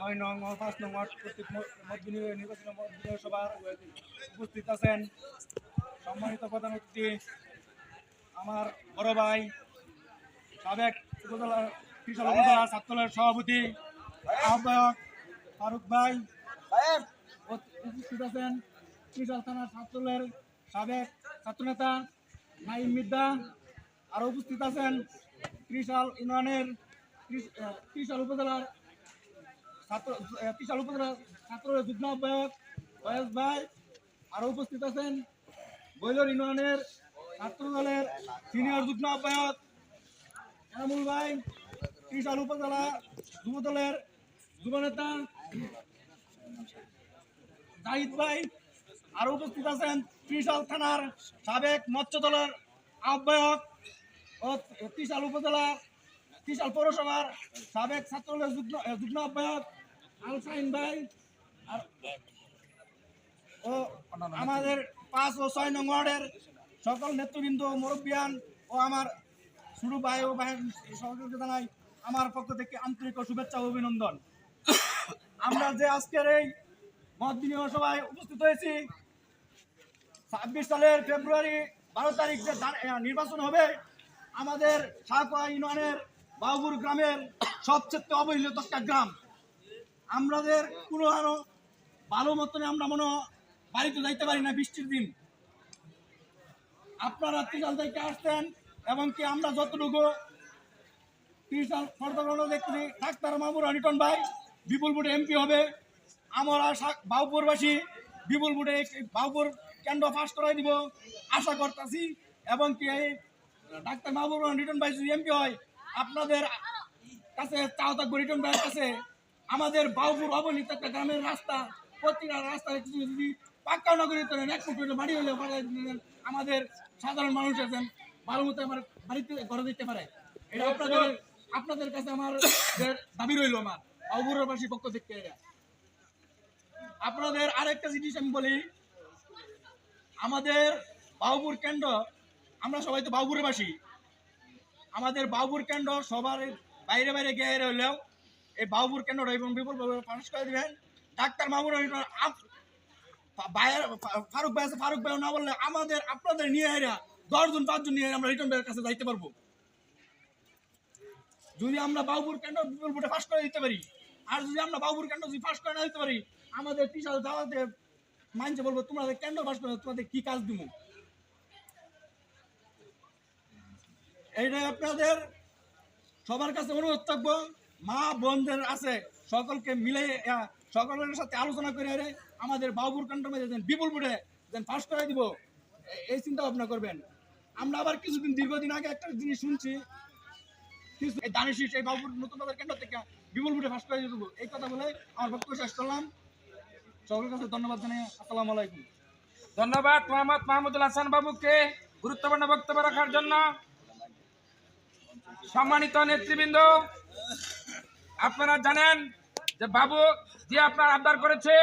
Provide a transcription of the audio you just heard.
ছয় নং ও পাঁচ নং ওয়ার্ড মত নির্বাচন মত সভার উপস্থিত আছেন সম্মানিত প্রধান অতিথি, আমার বড় ভাই, সাবেক উপজেলা কৃষক উপজেলা সভাপতি, আহ্বায়ক ফারুক ভাই উপস্থিত আছেন কৃষক থানার ছাত্রদলের সাবেক ছাত্রনেতা নাইম মিদ্দা। আরও উপস্থিত আছেন ত্রিশাল ইউনিয়নের ত্রিশ- ত্রিশাল উপজেলার ছাত্র উপজেলার ছাত্রের যুগ্ম আহ্বায়ক ফয়েজ ভাই আরও উপস্থিত আছেন। বৈলর ইউনিয়নের ছাত্র দলের সিনিয়র যুগ্ম আহ্বায়ক এনামুল ভাই ত্রিশাল উপজেলা যুব দলের যুবনেতা জাহিদ ভাই আরও উপস্থিত আছেন ত্রিশাল থানার সাবেক মৎস্য দলের আহ্বায়ক ও ত্রিশাল উপজেলা ত্রিশাল পৌরসভার সাবেক ছাত্রদলের যুগ্ম যুগ্ম আহ্বায়ক ও, আমাদের পাঁচ ও ছয় নং ওয়ার্ডের সকল নেতৃবৃন্দ, মুরব্বিয়ান ও আমার ছোট ভাই ও ভাই সকলকে জানাই আমার পক্ষ থেকে আন্তরিক শুভেচ্ছা অভিনন্দন। আমরা যে আজকের এই মত বিনিময় সভায় উপস্থিত হয়েছি, ছাব্বিশ সালের ফেব্রুয়ারি বারো তারিখ যে নির্বাচন হবে, আমাদের সাকুয়া ইউনিয়নের বাবুর গ্রামের সবচেয়ে অবহেলিত একটা গ্রাম। আমাদের কোনো আরও ভালো মতনে আমরা মনে বাড়িতে যাইতে পারি না বৃষ্টির দিন। আপনারা ত্রিশাল থেকে আসতেন এবং কি আমরা যতটুকু ত্রিশাল ফর্দগণ দেখছি, ডাক্তার মামুর অনিটন ভাই, বিপুল বুটে এমপি হবে। আমরা বাউপুরবাসী বিপুল বুটে বাউপুর কেন্দ্র ফাঁস করাই দিব। আশা করতেছি এবং কি এই ডাক্তার মাহবুব রিটন ভাই যদি এমপি হয়, আপনাদের কাছে চাও থাকব রিটন ভাইয়ের কাছে। আমাদের বাউপুর অবনীত একটা গ্রামের রাস্তা, প্রতিটা রাস্তায় কিছু যদি পাক্কা নগরী তোলেন, এক ফুট বাড়ি হলে আমাদের সাধারণ মানুষ আছেন, ভালো মতো আমার বাড়িতে ঘরে দিতে পারে। এটা আপনাদের আপনাদের কাছে আমার দাবি রইল আমার বাবুরবাসী পক্ষ থেকে। আপনাদের আরেকটা জিনিস আমি বলি, আমাদের বাবুপুর কেন্দ্র, আমরা সবাই তো বাবুপুরের বাসী। আমাদের বাবুপুর কেন্দ্র সবার বাইরে বাইরে গিয়ে রইলেও এই বাবুপুর কেন্দ্রটা এবং বিপুলভাবে পাশ করে দিবেন, ডাক্তার মামুর ফারুক ভাই আছে, ফারুক ভাই না বললে আমাদের আপনাদের নিয়ে এরা দশজন, পাঁচজন নিয়ে আমরা রিটার্ন ভাইয়ের কাছে যাইতে পারব। যদি আমরা বাবুর কেন্দ্র বিপুল ভোটে পাশ করে দিতে পারি, আর যদি আমরা বাবুর কেন্দ্র যদি পাশ করে না দিতে পারি, আমাদের টিচার দাওয়াতে মানছে বলব, তোমাদের কেন্দ্র পাশ করে তোমাদের কি কাজ দিব এইটা আপনাদের সবার কাছে অনুরোধ থাকব। মা বোনদের আছে, সকলকে মিলে সকলের সাথে আলোচনা করে এরে আমাদের বাবুর মধ্যে যেন বিপুল বুটে যেন পাশ করে দিব। এই চিন্তা ভাবনা করবেন। আমরা আবার কিছুদিন, দীর্ঘদিন আগে একটা জিনিস শুনছি। কিছু, এই দানিশ এই বাবুর নতুন কেন্দ্র থেকে বিপুল এই কথা বলে আমার বক্তব্য শেষ করলাম। সকলের কাছে ধন্যবাদ আসসালামু আলাইকুম। ধন্যবাদ মোহাম্মদ মাহমুদুল হাসান বাবুকে গুরুত্বপূর্ণ বক্তব্য রাখার জন্য। সম্মানিত নেতৃবৃন্দ আপনারা জানেন যে বাবু যে আপনার আবদার করেছে